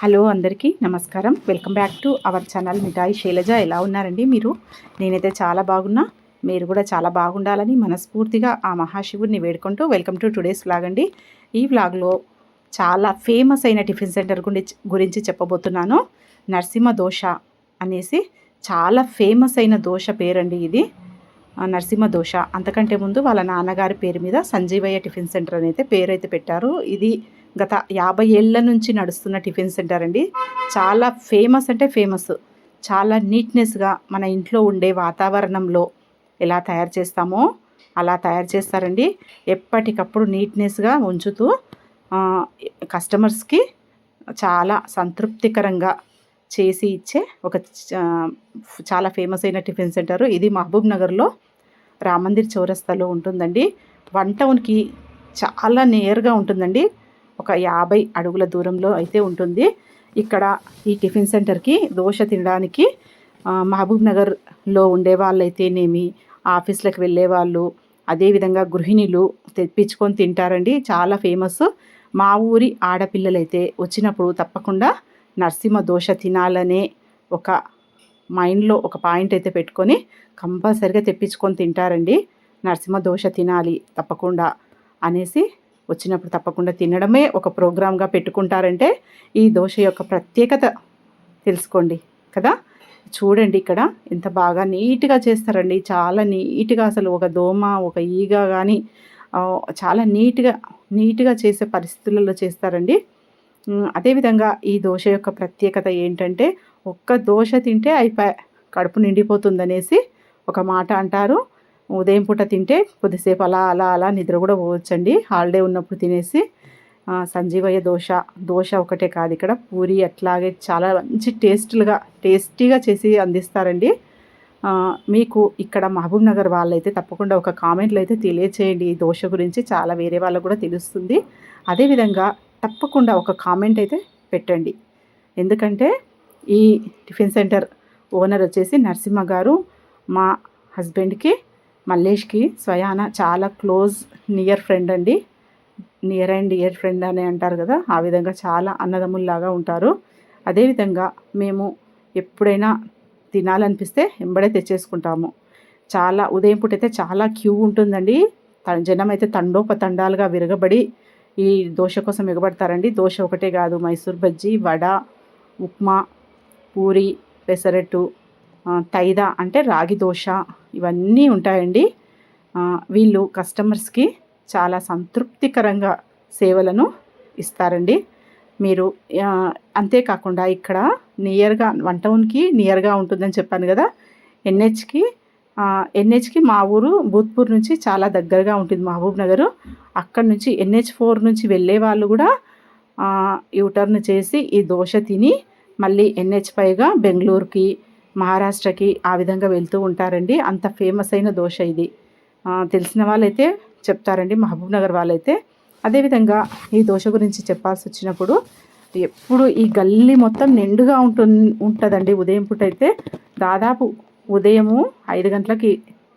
Hello అందరికీ నమస్కారం. Welcome back to our channel Mithai Shailaja. ఎలా ఉన్నారండి మీరు? నేనైతే చాలా బాగున్నా. మీరు కూడా చాలా బాగుండాలని మనస్ఫూర్తిగా ఆ మహాశివుడిని వేడుకుంటూ వెల్కమ్ టు టుడేస్ వ్లాగ్ అండి. ఈ వ్లాగ్లో చాలా ఫేమస్ అయిన టిఫిన్ సెంటర్ గురించి గురించి చెప్పబోతున్నాను. నరసింహ దోశ అనేసి చాలా ఫేమస్ అయిన దోశ పేరండి ఇది. నరసింహ దోశ. అంతకంటే ముందు వాళ్ళ నాన్నగారి పేరు మీద సంజీవయ్య టిఫిన్ సెంటర్ అని అయితే పేరు అయితే పెట్టారు. ఇది గత యాభై ఏళ్ళ నుంచి నడుస్తున్న టిఫిన్ సెంటర్ అండి. చాలా ఫేమస్ అంటే ఫేమస్. చాలా నీట్నెస్గా మన ఇంట్లో ఉండే వాతావరణంలో ఎలా తయారు చేస్తామో అలా తయారు చేస్తారండి. ఎప్పటికప్పుడు నీట్నెస్గా ఉంచుతూ కస్టమర్స్కి చాలా సంతృప్తికరంగా చేసి ఇచ్చే ఒక చాలా ఫేమస్ అయిన టిఫిన్ సెంటర్. ఇది మహబూబ్ నగర్లో రామందిర్ చౌరస్తాలో ఉంటుందండి. వన్ టౌన్కి చాలా నియర్గా ఉంటుందండి. ఒక యాభై అడుగుల దూరంలో అయితే ఉంటుంది. ఇక్కడ ఈ టిఫిన్ సెంటర్కి దోశ తినడానికి మహబూబ్ నగర్లో ఉండే వాళ్ళైతేనేమి ఆఫీస్లకు వెళ్ళే వాళ్ళు అదేవిధంగా గృహిణులు తెప్పించుకొని తింటారండి. చాలా ఫేమస్. మా ఊరి ఆడపిల్లలైతే వచ్చినప్పుడు తప్పకుండా నరసింహ దోశ తినాలనే ఒక మైండ్లో ఒక పాయింట్ అయితే పెట్టుకొని కంపల్సరిగా తెప్పించుకొని తింటారండి. నరసింహ దోశ తినాలి తప్పకుండా అనేసి వచ్చినప్పుడు తప్పకుండా తినడమే ఒక ప్రోగ్రామ్గా పెట్టుకుంటారంటే ఈ దోశ యొక్క ప్రత్యేకత తెలుసుకోండి కదా? చూడండి ఇక్కడ ఎంత బాగా నీట్గా చేస్తారండి. చాలా నీట్గా అసలు ఒక దోమ ఒక ఈగ కానీ చాలా నీట్గా నీట్గా చేసే పరిస్థితులలో చేస్తారండి. అదేవిధంగా ఈ దోశ యొక్క ప్రత్యేకత ఏంటంటే ఒక్క దోశ తింటే అయిపోయి కడుపు నిండిపోతుందనేసి ఒక మాట అంటారు. ఉదయం పూట తింటే కొద్దిసేపు అలా అలా అలా నిద్ర కూడా పోవచ్చండి. హాలిడే ఉన్నప్పుడు తినేసి సంజీవయ్య దోశ దోశ ఒకటే కాదు ఇక్కడ. పూరి అట్లాగే చాలా మంచి టేస్ట్లుగా టేస్టీగా చేసి అందిస్తారండి. మీకు ఇక్కడ మహబూబ్ నగర్ వాళ్ళైతే తప్పకుండా ఒక కామెంట్లు అయితే తెలియచేయండి. ఈ దోశ గురించి చాలా వేరే వాళ్ళకు కూడా తెలుస్తుంది. అదేవిధంగా తప్పకుండా ఒక కామెంట్ అయితే పెట్టండి. ఎందుకంటే ఈ టిఫిన్ సెంటర్ ఓనర్ వచ్చేసి నరసింహ గారు మా హస్బెండ్కి మల్లేష్కి స్వయాన చాలా క్లోజ్ నియర్ ఫ్రెండ్ అండి. నియర్ అండ్ ఇయర్ ఫ్రెండ్ అని అంటారు కదా ఆ విధంగా చాలా అన్నదమ్ముల్లాగా ఉంటారు. అదేవిధంగా మేము ఎప్పుడైనా తినాలనిపిస్తే ఎంబడే తెచ్చేసుకుంటాము. చాలా ఉదయం పూట అయితే చాలా క్యూ ఉంటుందండి. జనం అయితే తండోపతండాలుగా విరగబడి ఈ దోశ కోసం ఎగబడతారండి. దోశ ఒకటే కాదు మైసూర్ బజ్జీ వడ ఉప్మా పూరి పెసరట్టు తైదా అంటే రాగి దోశ ఇవన్నీ ఉంటాయండి. వీళ్ళు కస్టమర్స్కి చాలా సంతృప్తికరంగా సేవలను ఇస్తారండి. మీరు అంతేకాకుండా ఇక్కడ నియర్గా వన్ టౌన్కి నియర్గా ఉంటుందని చెప్పాను కదా ఎన్హెచ్కి ఎన్హెచ్కి మా ఊరు భూత్పూర్ నుంచి చాలా దగ్గరగా ఉంటుంది మహబూబ్ నగరు. అక్కడ నుంచి ఎన్హెచ్ ఫోర్ నుంచి వెళ్ళే వాళ్ళు కూడా యూటర్న్ చేసి ఈ దోశ తిని మళ్ళీ ఎన్హెచ్ పైగా బెంగళూరుకి మహారాష్ట్రకి ఆ విధంగా వెళ్తూ ఉంటారండి. అంత ఫేమస్ అయిన దోశ ఇది. తెలిసిన వాళ్ళైతే చెప్తారండి మహబూబ్ నగర్ వాళ్ళైతే. అదేవిధంగా ఈ దోశ గురించి చెప్పాల్సి వచ్చినప్పుడు ఎప్పుడు ఈ గల్లీ మొత్తం నిండుగా ఉంటు ఉంటుందండి. ఉదయం పూట అయితే దాదాపు ఉదయము ఐదు గంటలకి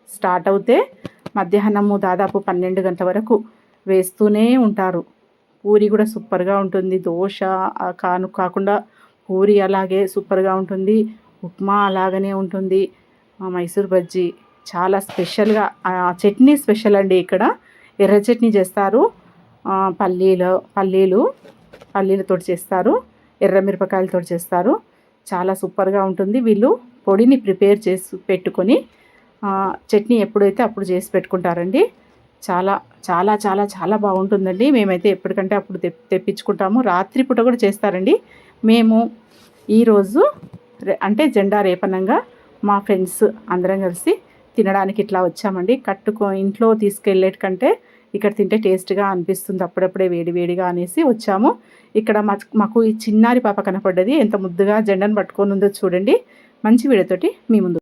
స్టార్ట్ అవుతే మధ్యాహ్నము దాదాపు పన్నెండు గంటల వరకు వేస్తూనే ఉంటారు. పూరి కూడా సూపర్గా ఉంటుంది. దోశ కాను కాకుండా పూరి అలాగే సూపర్గా ఉంటుంది. ఉప్మా అలాగనే ఉంటుంది. మైసూర్ బజ్జీ చాలా స్పెషల్గా చట్నీ స్పెషల్ అండి ఇక్కడ. ఎర్ర చట్నీ చేస్తారు. పల్లీలు పల్లీలు పల్లీలతో చేస్తారు. ఎర్ర మిరపకాయలతో చేస్తారు. చాలా సూపర్గా ఉంటుంది. వీళ్ళు పొడిని ప్రిపేర్ చేసి పెట్టుకొని చట్నీ ఎప్పుడైతే అప్పుడు చేసి పెట్టుకుంటారండి. చాలా చాలా చాలా చాలా బాగుంటుందండి. మేమైతే ఎప్పటికంటే అప్పుడు తెప్పించుకుంటాము. రాత్రిపూట కూడా చేస్తారండి. మేము ఈరోజు అంటే జెండా రేపనంగా మా ఫ్రెండ్స్ అందరం కలిసి తినడానికి ఇట్లా వచ్చామండి. కట్టుకో ఇంట్లో తీసుకెళ్ళేటి కంటే ఇక్కడ తింటే టేస్ట్గా అనిపిస్తుంది. అప్పుడప్పుడే వేడి వేడిగా అనేసి వచ్చాము. ఇక్కడ మాకు ఈ చిన్నారి పాప కనపడ్డది. ఎంత ముద్దుగా జెండాను పట్టుకొని ఉందో చూడండి. మంచి వీడియోతోటి మీ ముందు